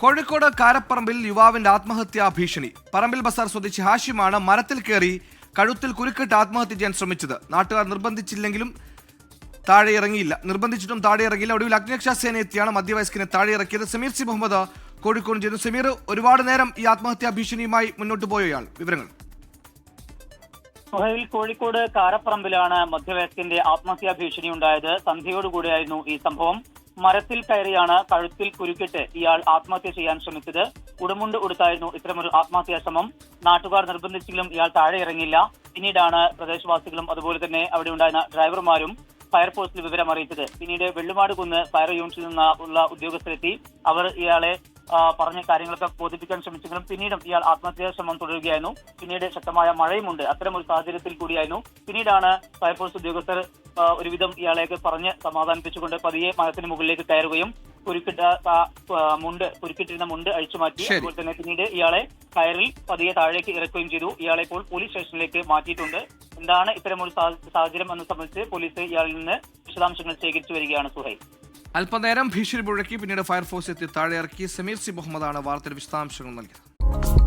കോഴിക്കോട് കാരപ്പറമ്പിൽ യുവാവിന്റെ ആത്മഹത്യാ ഭീഷണി. പറമ്പിൽ ബസാർ സ്വദേശി ഹാഷിമാണ് മരത്തിൽ കയറി കഴുത്തിൽ കുരുക്കിട്ട് ആത്മഹത്യ ചെയ്യാൻ ശ്രമിച്ചത്. നാട്ടുകാർ നിർബന്ധിച്ചില്ലെങ്കിലും താഴെ ഇറങ്ങിയില്ല. നിർബന്ധിച്ചിട്ടും താഴെ ഇറങ്ങിയില്ല. ഒടുവിൽ അഗ്നിരക്ഷാ സേന എത്തിയാണ് മധ്യവയസ്കനെ താഴെ ഇറക്കിയത്. സമീർ സി മുഹമ്മദ് കോഴിക്കോട് ചെയ്യുന്നു സമീർ ഒരുപാട് നേരം ഈ ആത്മഹത്യാ ഭീഷണിയുമായി മുന്നോട്ട് പോയയാൾ. വിവരങ്ങൾ. സുഹൈൽ കോഴിക്കോട് കാരപ്പറമ്പിലാണ് മധ്യവയസ്കന്റെ ആത്മഹത്യാ ഭീഷണി ഉണ്ടായത്. സന്ധ്യയോടുകൂടിയായിരുന്നു ഈ സംഭവം. മരത്തിൽ കയറിയാണ് കഴുത്തിൽ കുരുക്കിട്ട് ഇയാൾ ആത്മഹത്യ ചെയ്യാൻ ശ്രമിച്ചത്. ഉടുമുണ്ട് ഉടുത്തായിരുന്നു ഇത്തരമൊരു ആത്മഹത്യാ ശ്രമം. നാട്ടുകാർ നിർബന്ധിച്ചെങ്കിലും ഇയാൾ താഴെ ഇറങ്ങില്ല പിന്നീടാണ് പ്രദേശവാസികളും അതുപോലെ തന്നെ അവിടെ ഉണ്ടായിരുന്ന ഡ്രൈവർമാരും ഫയർഫോഴ്സിൽ വിവരം അറിയിച്ചത്. പിന്നീട് വെള്ളുമാട് കുന്ന് ഫയർ യൂണിറ്റിൽ നിന്ന് ഉള്ള ഉദ്യോഗസ്ഥരെത്തി. അവർ ഇയാളെ പറഞ്ഞ കാര്യങ്ങളൊക്കെ ബോധിപ്പിക്കാൻ ശ്രമിച്ചെങ്കിലും പിന്നീടും ഇയാൾ ആത്മഹത്യാ ശ്രമം തുടരുകയായിരുന്നു. പിന്നീട് ശക്തമായ മഴയുമുണ്ട്. അത്തരം ഒരു സാഹചര്യത്തിൽ കൂടിയായിരുന്നു. പിന്നീടാണ് ഫയർഫോഴ്സ് ഉദ്യോഗസ്ഥർ ഒരുവിധം ഇയാളെയൊക്കെ പറഞ്ഞ് സമാധാനിപ്പിച്ചുകൊണ്ട് പതിയെ മരത്തിന് മുകളിലേക്ക് കയറുകയും കുരുക്കിട്ട മുണ്ട് കുരുക്കിട്ടിരുന്ന മുണ്ട് അഴിച്ചു മാറ്റി അതുപോലെ തന്നെ പിന്നീട് ഇയാളെ കയറിൽ പതിയെ താഴേക്ക് ഇറക്കുകയും ചെയ്തു. ഇയാളെ ഇപ്പോൾ പോലീസ് സ്റ്റേഷനിലേക്ക് മാറ്റിയിട്ടുണ്ട്. എന്താണ് ഇത്തരമൊരു സാഹചര്യം എന്ന് സംബന്ധിച്ച് പോലീസ് ഇയാളിൽ നിന്ന് വിശദാംശങ്ങൾ ശേഖരിച്ചു വരികയാണ് സുഹൈ അല്പനേരം ഭീഷണി മുഴക്കി പിന്നീട് ഫയർഫോഴ്സ് എത്തി താഴെ ഇറക്കി. സമീർ സി മുഹമ്മദാണ് വാർത്തയുടെ വിശദാംശങ്ങൾ നൽകിയത്.